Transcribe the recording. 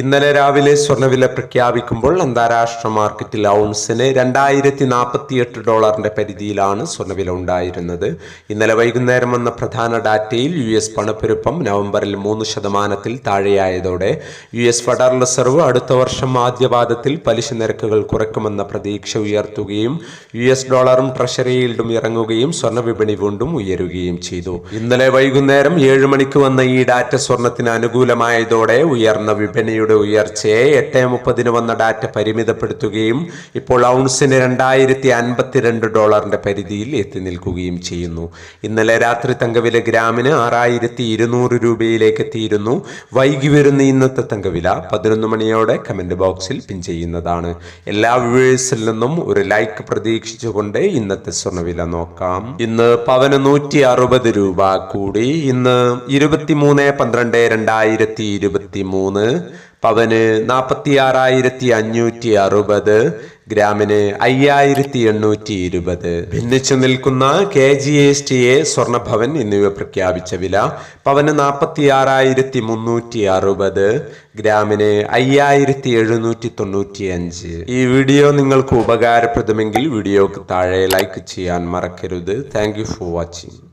ഇന്നലെ രാവിലെ സ്വർണവില പ്രഖ്യാപിക്കുമ്പോൾ അന്താരാഷ്ട്ര മാർക്കറ്റിൽ ഔൺസിന് രണ്ടായിരത്തി നാൽപ്പത്തിയെട്ട് ഡോളറിന്റെ പരിധിയിലാണ് സ്വർണവില ഉണ്ടായിരുന്നത്. ഇന്നലെ വൈകുന്നേരം വന്ന പ്രധാന ഡാറ്റയിൽ യു എസ് പണപ്പെരുപ്പം നവംബറിൽ മൂന്ന് ശതമാനത്തിൽ താഴെയായതോടെ യു എസ് ഫെഡറൽ റിസർവ് അടുത്ത വർഷം ആദ്യപാദത്തിൽ പലിശ നിരക്കുകൾ കുറയ്ക്കുമെന്ന പ്രതീക്ഷ ഉയർത്തുകയും യു എസ് ഡോളറും ട്രഷറി ഈൽഡും ഇറങ്ങുകയും സ്വർണ വിപണി വീണ്ടും ഉയരുകയും ചെയ്തു. ഇന്നലെ വൈകുന്നേരം ഏഴ് മണിക്ക് വന്ന ഈ ഡാറ്റ സ്വർണത്തിന് അനുകൂലമായതോടെ ഉയർന്ന വിപണിയുടെ ഉയർച്ചയെ എട്ട് മുപ്പതിന് വന്ന ഡാറ്റ പരിമിതപ്പെടുത്തുകയും ഇപ്പോൾ ഔൺസിന് രണ്ടായിരത്തി അൻപത്തിരണ്ട് ഡോളറിന്റെ പരിധിയിൽ എത്തി നിൽക്കുകയും ചെയ്യുന്നു. ഇന്നലെ രാത്രി തങ്കവില ഗ്രാമിന് ആറായിരത്തി ഇരുന്നൂറ് രൂപയിലേക്ക് എത്തിയിരുന്നു. വൈകി വരുന്ന ഇന്നത്തെ തങ്കവില പതിനൊന്ന് മണിയോടെ കമന്റ് ബോക്സിൽ പിൻ ചെയ്യുന്നതാണ്. എല്ലാ വ്യൂവേഴ്സിൽ നിന്നും ഒരു ലൈക്ക് പ്രതീക്ഷിച്ചുകൊണ്ട് ഇന്നത്തെ സ്വർണവില നോക്കാം. ഇന്ന് പവന് നൂറ്റി അറുപത് രൂപ കൂടി. ഇന്ന് ഇരുപത്തിമൂന്ന് പന്ത്രണ്ട് രണ്ടായിരത്തി ഇരുപത്തി മൂന്ന് പവന് നാൽപ്പത്തി ആറായിരത്തി അഞ്ഞൂറ്റി അറുപത് ഗ്രാമിന് അയ്യായിരത്തി എണ്ണൂറ്റി ഇരുപത് ഭിന്നിച്ചു നിൽക്കുന്ന K G S T A Swarnabhavan എന്നിവ പ്രഖ്യാപിച്ച വില പവന് നാൽപ്പത്തി ആറായിരത്തി മുന്നൂറ്റി അറുപത് ഗ്രാമിന് അയ്യായിരത്തി എഴുന്നൂറ്റി തൊണ്ണൂറ്റി അഞ്ച് ഈ വീഡിയോ നിങ്ങൾക്ക് ഉപകാരപ്രദമെങ്കിൽ വീഡിയോക്ക് താഴെ ലൈക്ക് ചെയ്യാൻ മറക്കരുത്. Thank for watching